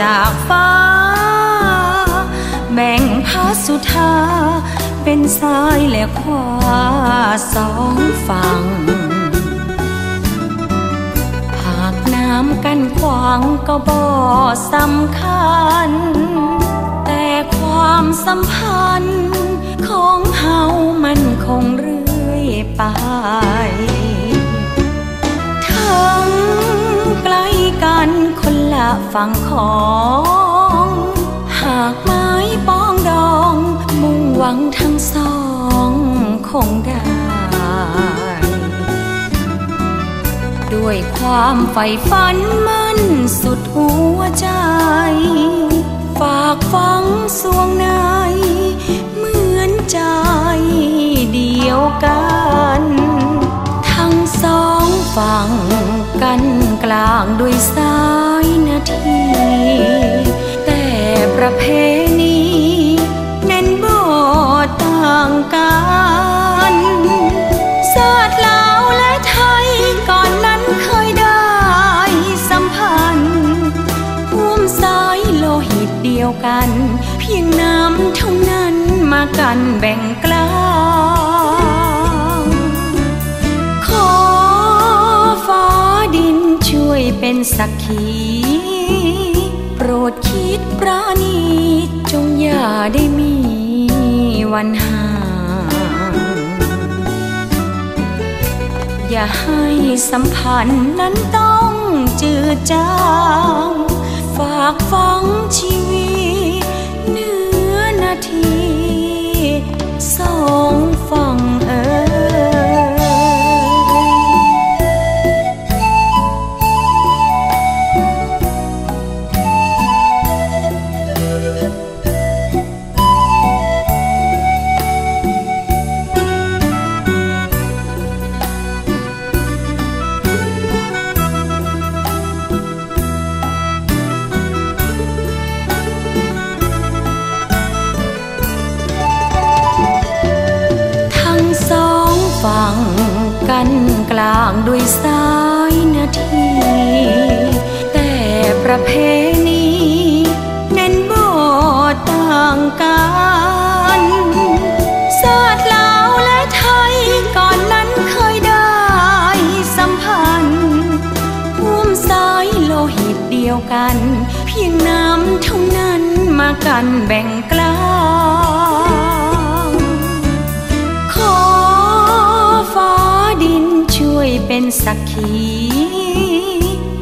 จากฟ้า แบ่งพระสุธาเป็นซ้ายและขวาสองฝั่งหากน้ำกันขวางก็บ่สำคัญ แต่ความสัมพันธ์ของเฮามันคงเรื่อยไป ละฝั่งของ หากไม้ปองดอง มุ่งหวังทั้งสองคงได้ ด้วยความใฝ่ฝันมั่นสุดหัวใจ ฝากฟังสวงในเหมือนใจเดียวกัน องฝั่งกันกลางด้วยสายนาที แต่ประเพณีเน้นบ่ต่างกันศาสตร์ลาวและไทยก่อนนั้นเคยได้สัมพันธ์ร่วมสายโลหิตเดียวกัน เพียงน้ำเท่านั้นมากันแบ่งกล สักขี โปรดคิดปราณีจงอย่าได้มีวันห่างอย่าให้สัมพันธ์นั้นต้องจืดจางฝากฟังชีวิตเนื้อนาทีสองฝั่งเอ่ย ด้วยสายนาที แต่ประเพณีนั้นบ่ต่างกันศาสตร์ลาวและไทยก่อนนั้นเคยได้สัมพันธ์ร่วมสายโลหิตเดียวกัน เพียงน้ำเท่านั้นมากันแบ่งกลา เป็นสักขี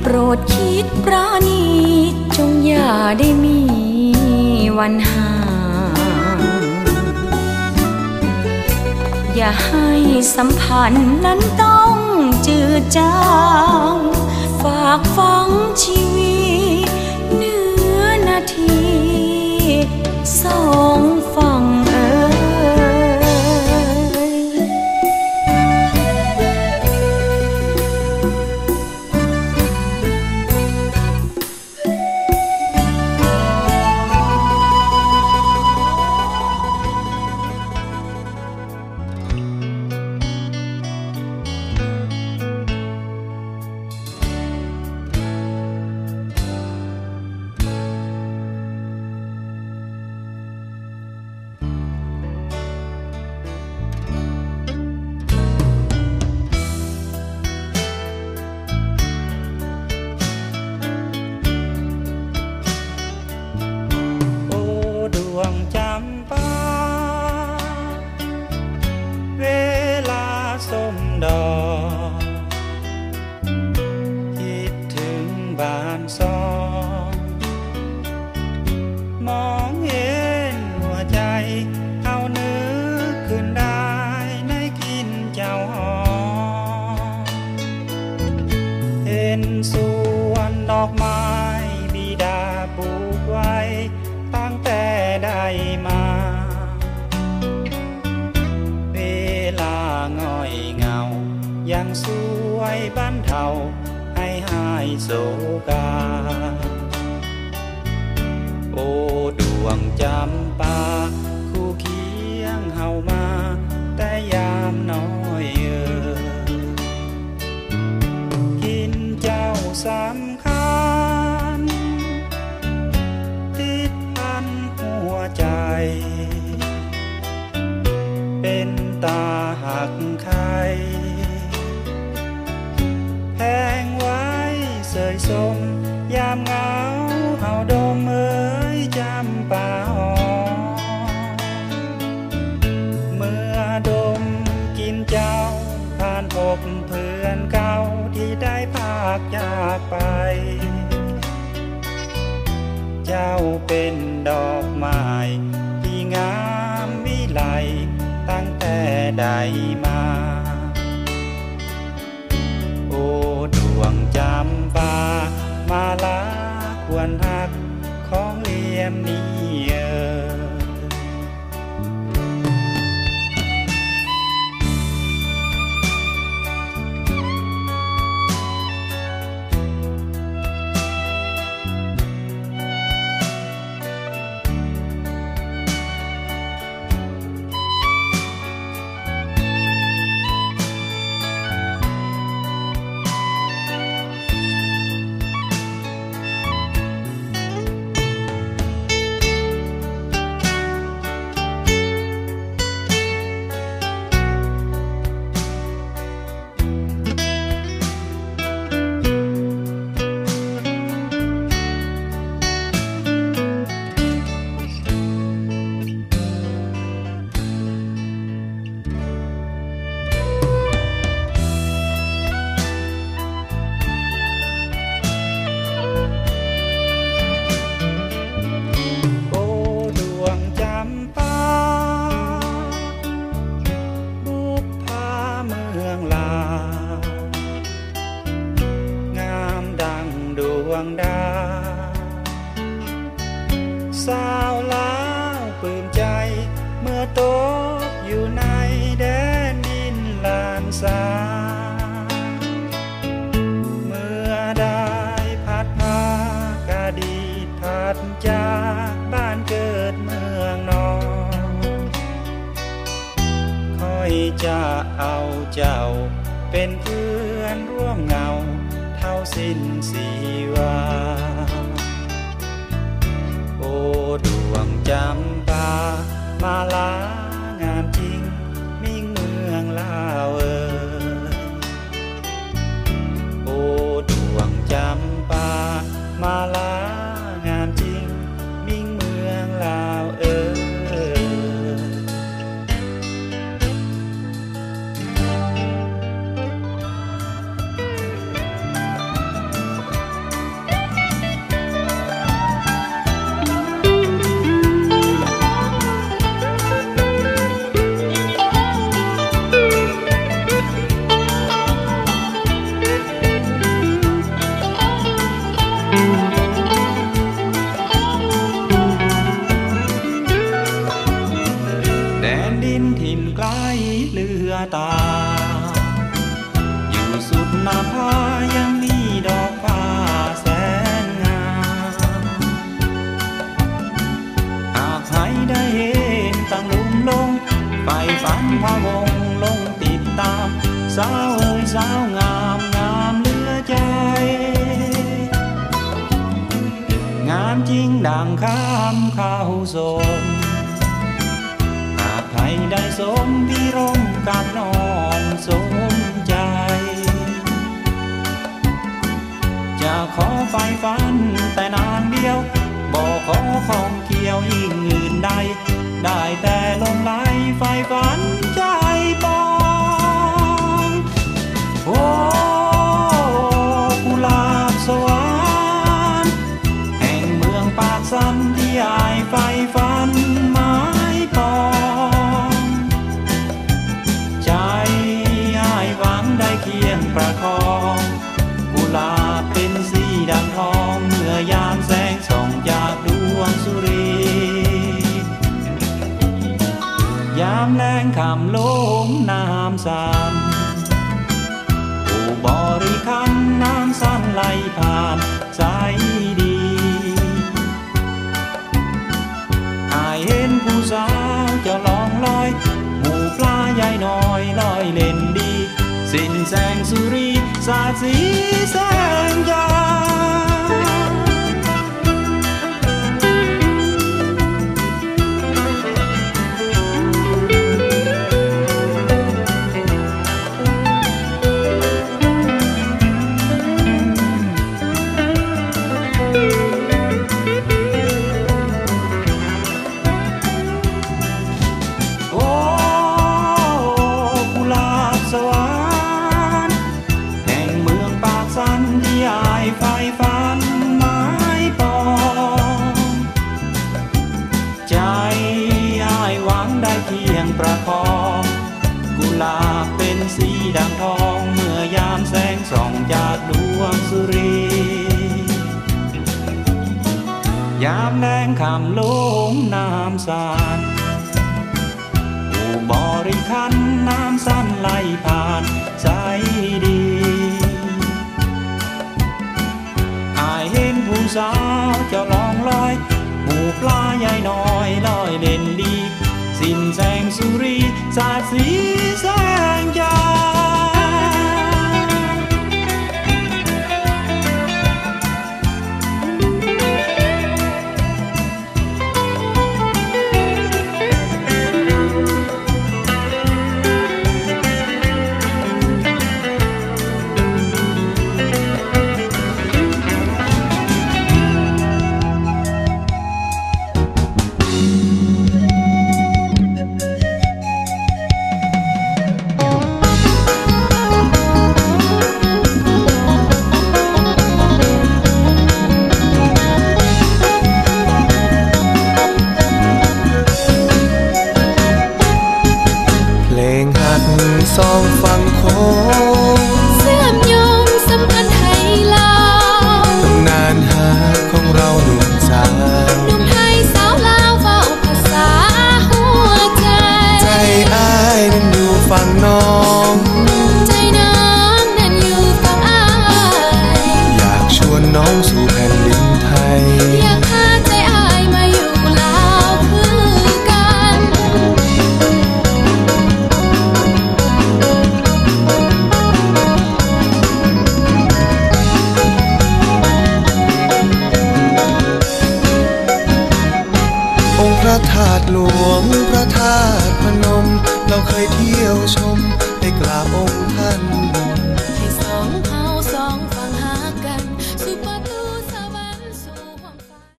โปรดคิดปราณีจงอย่าได้มีวันห่างอย่าให้สัมพันธ์นั้นต้องจืดจางฝากฟังชีวิตเนื้อนาทีสอง เห็นสวนดอกไม้บิดาปลูกไว้ ตั้งแต่ได้มา เวลาง่อยเงา ยังสวยบ้านเทาให้หายโศกา ดอ วงดา สาวลาวปลื้มใจ เมื่อตกอยู่ในแดนดินลานสา เมื่อได้พัดพากาดีพัดจากบ้านเกิดเมืองนอนคอยจะเอาเจ้าเป็นเพื่อนร่วมเงา เท่าสิ้นสีวา โอดวงจำปามาลา พะวงลงติดตาม สาวเอ้ยสาวงามงามเหลือใจ งามจริงดังข้ามข้าวสมหากใครได้สมพิรมกับน้องสมใจ จะขอไฟฝันแต่นางเดียวบอกขอของเกี่ยวยิ่งอื่นใดได้แต่ลมไหลไฟฝันามแรงคำลมน้ำสันผู้บริคันน้ำสั้นไหลผ่านใจดีอายเห็นผู้สาวจะลองลอย หมู่ปลาใหญ่น้อยลอยเล่นดี สิ้นแสงสุรีสาดสีแสงยา จากดวงสุรี ยามแดงคำโลงน้ำสานอูบอริคันน้ำสั้นไหลผ่านใจดีอายเห็นผู้สาวเจ้าลองลอยหมูปลาใหญ่น้อยลอยเด่นดี สิ้นแสงสุรีสาดสี